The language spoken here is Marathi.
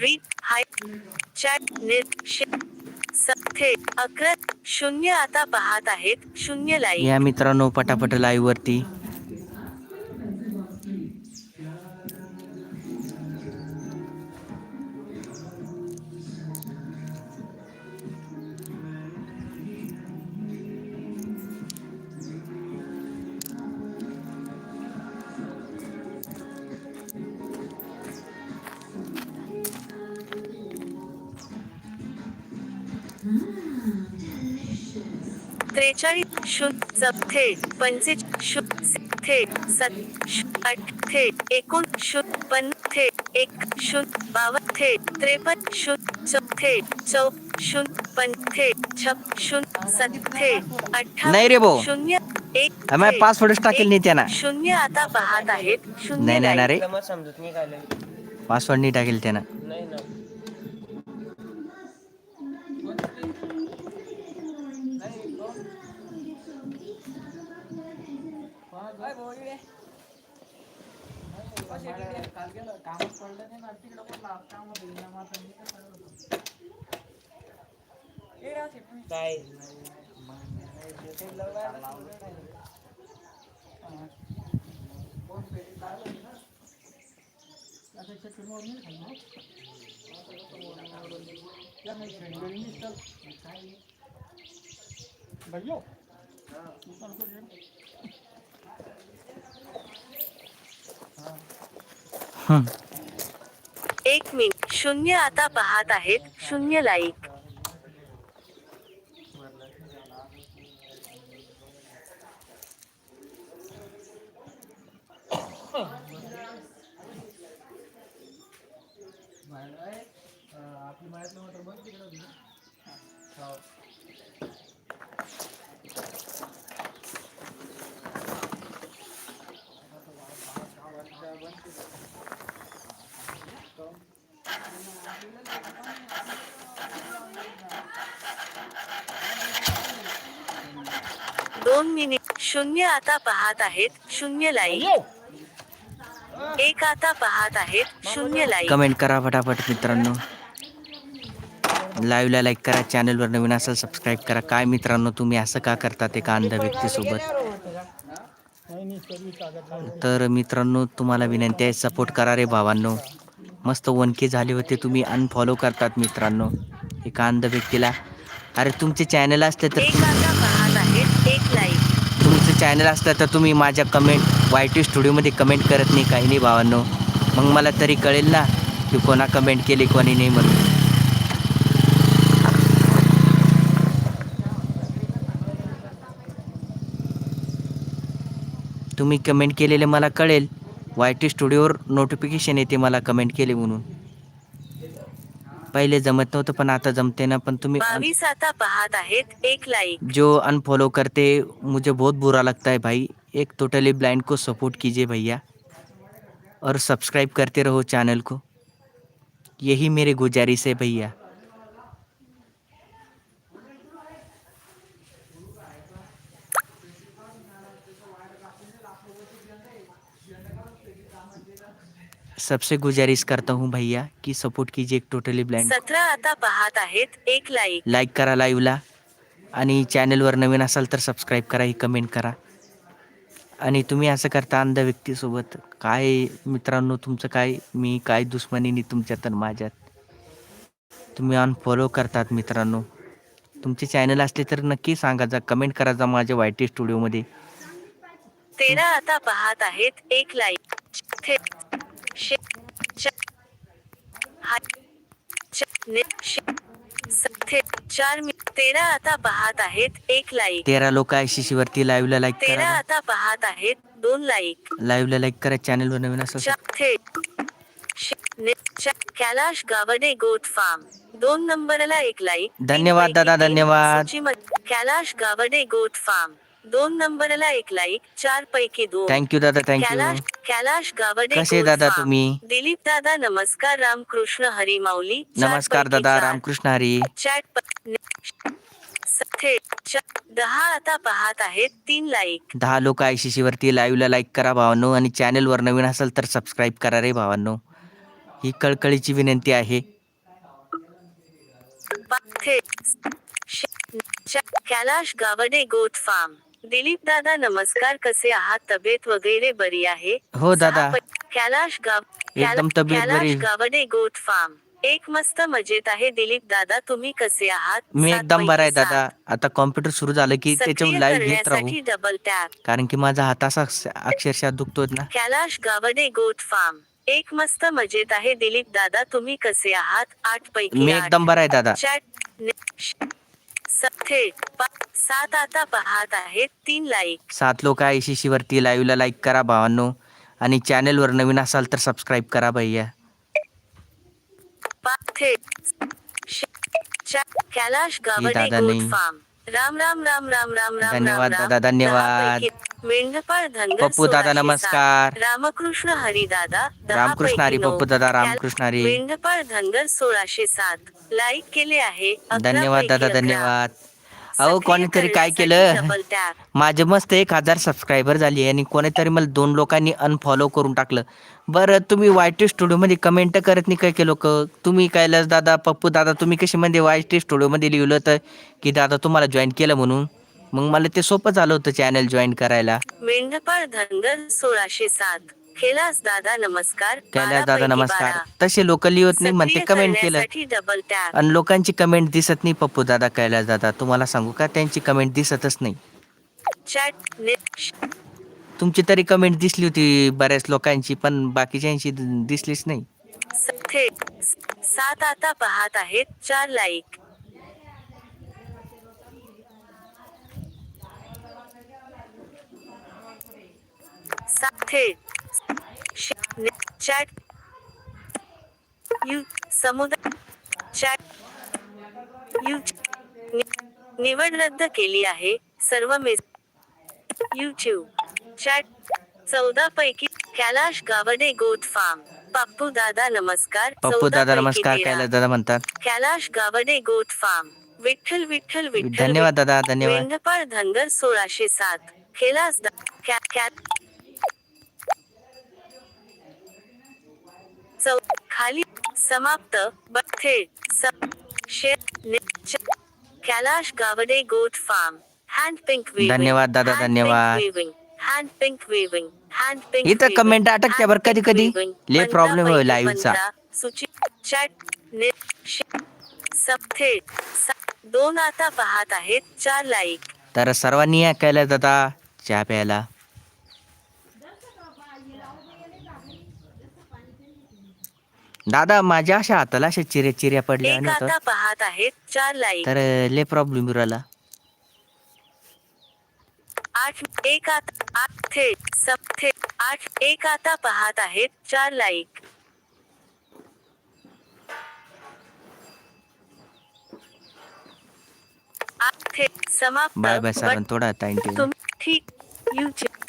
रीड हाय चॅट निर् सथे अकरा शून्य आता पाहत आहेत. शून्य लाईव्ह या मित्रांनो पटापट लाईव्ह वरती. त्रेचाळीस शून्य सथे पंचे शून्य थे सत शू- आठ थे एकूण शून्य पन थे एक शून्य बावन्न थे त्रेपन्न शून्य चौथे चौ शून्य पन थे छप शून्य सत थे नाही रे भाऊ. अठ्ठावन्न शून्य एक थे, पासवर्डच टाकेल नाही त्यांना. शून्य आता पाहत आहेत. शून्य नाही नाही. ना लाईक. रे मग समजत नाही काय पासवर्ड नाही टाकेल त्यानं नाही ना काय हम्म. एक मिनिट. शून्य आता पाहत आहेत. शून्य लाईक दोन मिनिट. शून्य आता पाहत आहेत. शून्य लाईक. एक आता पाहत आहेत. शून्य लाईक. कमेंट करा फटाफट मित्रांनो. लाईव्हला लाईक करा चॅनलवर नवीन असेल सबस्क्राईब करा. काय मित्रांनो तुम्ही असं का करतात एका अंध व्यक्तीसोबत? तर मित्रांनो तुम्हाला विनंती आहे सपोर्ट करा रे भावांनो. मस्त वनके झाले होते तुम्ही अनफॉलो करतात मित्रांनो. एका अंध व्यक्तीला. अरे तुमचे चॅनल असते तर एक आता पाहत आहेत एक लाईक तुमचं चॅनल असलं तर तुम्ही माझ्या कमेंट वाय टी स्टुडिओमध्ये कमेंट करत नाही काही नाही भावांनो. मग मला तरी कळेल ना की कोणा कमेंट केली कोणी नाही म्हणून. तुम्ही कमेंट केलेले मला कळेल. वाय टी स्टुडिओवर नोटिफिकेशन येते मला कमेंट केले म्हणून. पहिले जमत नव्हतं पण आता जमते ना. पण तुम्ही बावीस आता पाहत आहेत एक लाईक जो अनफॉलो करते मुझे बहुत बुरा लगता है भाई. एक टोटली ब्लाइंड को सपोर्ट कीजिए भैया. और सब्सक्राइब करते रहो चैनल को. यही मेरी गुजारिश है भैया. सबसे गुजारिश करता हूँ भैया कि सपोर्ट कीजिए एक टोटली ब्लाइंड सतरा आता पाहत आहेत एक लाईक लाईक करा लाईव्हला आणि चॅनलवर नवीन असाल तर सबस्क्राईब करा ही कमेंट करा. आणि तुम्ही असं करता अंध व्यक्तीसोबत काय मित्रांनो तुमचं काय मी काय दुश्मनी नाही तुमच्यात आणि माझ्यात. तुम्ही अनफॉलो करतात मित्रांनो. तुमचे चॅनल असले तर नक्की सांगा जा कमेंट करा जा माझ्या वाय टी स्टुडिओमध्ये तेरा आता पाहत आहेत एक लाईक शे च हाय च ने शे स थे चार तेरा आता पाहत आहेत एक लाईक तेरा लोक ऐंशी वरती लाईव्ह लाईव्हला लाईक तेरा करा आता पाहत आहेत दोन लाईक लाईव्हला लाईक करा चॅनलवर नवीन असं कैलाश गावडे गोट फार्म दोन नंबरला एक लाईक धन्यवाद दादा, धन्यवाद. कैलाश गावडे गोट फार्म दोन नंबरला एक लाईक चार पैकी दोन. थँक्यू दादा कैलाश थँक्यू कैलाश गावडे कसे दादा फार्म. तुम्ही? दिलीप दादा नमस्कार रामकृष्ण हरी माऊली. चार नमस्कार पैकी दादा चार. रामकृष्ण हरी. चॅट प- ने- सथे च- दहा आता पाहत आहेत तीन लाईक. दहा लोक आहे शिशीवरती लाईव्हला लाईक करा भावांनो आणि चॅनलवर नवीन असेल तर सबस्क्राईब करा रे भावांनो. ही कळकळीची विनंती आहे. पा- थेट श- च- कैलाश गावडे गोट फार्म. दिलीप दादा नमस्कार. कसे आहात? तब्येत वगैरे बरी आहे? हो दादा. कैलाश गाव एकदम तब्येत कैलाश बरी. Gawade goat form. एक मस्त मजेत आहे दिलीप दादा तुम्ही कसे आहात? मी सात एकदम बरा आहे पैकी दादा. सात. आता कॉम्प्युटर सुरू झालं की सक्रिय त्याच्यावर लाईव्ह घेत राहू. करण्यासाठी डबल टॅप कारण की माझा हात असा अक्षरशः दुखतोय ना. Kailash Gawade goat form. एक मस्त मजेत आहे दिलीप दादा तुम्ही कसे आहात? आठ पैकी मी आठ. एकदम बरा आहे दादा. चॅट सात आता पाहत आहेत तीन लाईक सात लोक आहे शिशी वरती लाईव्हला लाईक करा भावांनो आणि चॅनलवर नवीन असाल तर सबस्क्राईब करा भैया कैलाश गावडे गोट. फार्म राम राम राम राम राम राम धन्यवाद. दादा, धन्यवाद. मेंढपाळ धनगर पप्पू दादा, सोळाशे नमस्कार. सात. रामकृष्ण हरी दादा रामकृष्ण हरी, पप्पू दादा, रामकृष्ण हरी. मेंढपाळ धनगर सोळाशे सात लाईक केले आहे अकरा धन्यवाद पैकी दादा अकरा. धन्यवाद अहो सक्रिय कोणीतरी काय करण्यासाठी केलं. माझे मस्त एक हजार सबस्क्रायबर झाली आणि कोणीतरी मला दोन लोकांनी अनफॉलो करून टाकलं बरं तुम्ही वाय टी स्टुडिओमध्ये कमेंट करत नाही काय की लोक तुम्ही कैलास दादा पप्पू दादा तुम्ही कशी म्हणजे वाय टी स्टुडिओमध्ये लिहिलं होतं की दादा तुम्हाला जॉईन केलं म्हणून मग मला ते सोपं झालं होतं चॅनल जॉईन करायला. मेंढपाळ धनगर सोळाशे सात. कैलास दादा नमस्कार. बारा दादा नमस्कार. तसे लोक लिहत नाही म्हणते कमेंट केलं. डबल टॅप आणि लोकांची कमेंट दिसत नाही पप्पू दादा कैलास दादा. तुम्हाला सांगू का त्यांची कमेंट दिसतच नाही. चॅट तुमची तरी कमेंट दिसली होती बऱ्याच लोकांची पण बाकीच्यांची दिसलीच नाही. थेट सात आता पाहत आहेत चार लाईक ने- चॅट यू समुदाय. चॅट यू निवड रद्द केली आहे. सर्व मेस यूट्यूब चॅट चौदा पैकी कैलाश गावडे गोट फार्म पप्पू दादा नमस्कार. पप्पू 14 दादा नमस्कार 13. कैलास दादा म्हणतात. Kailash Gawade goat form Vitthal Vitthal Vitthal. धन्यवाद दादा धन्यवाद. मेंढपाळ धनगर सोळाशे सात. कैलास दा- कॅ- कॅ- चौ खाली समाप्त बथे Kailash Gawade goat form. Hand pink धन्यवाद दादा, धन्यवाद. Hand pink waving hand pink इथं comment अटकत्या बरं कधी कधी. लय problem होय live चा. सूची चॅट सप्थे दोन आता पाहत आहेत चार लाईक तर सर्वांनी या कैलास दादा चहा प्यायला. दादा माझ्या अशा हाताला अशा चिऱ्या चिऱ्या पडल्या एक नव्हतं. आता पाहत आहेत चार लाईक तर लय प्रॉब्लेम राहिला. आठ एक आता आठ थेट सप थेट आठ एक आता पाहत आहेत चार लाईक आठ थेट समाप्त. बाय बाय बट थोडा थँक्यू तुम ठीक यूट्यूब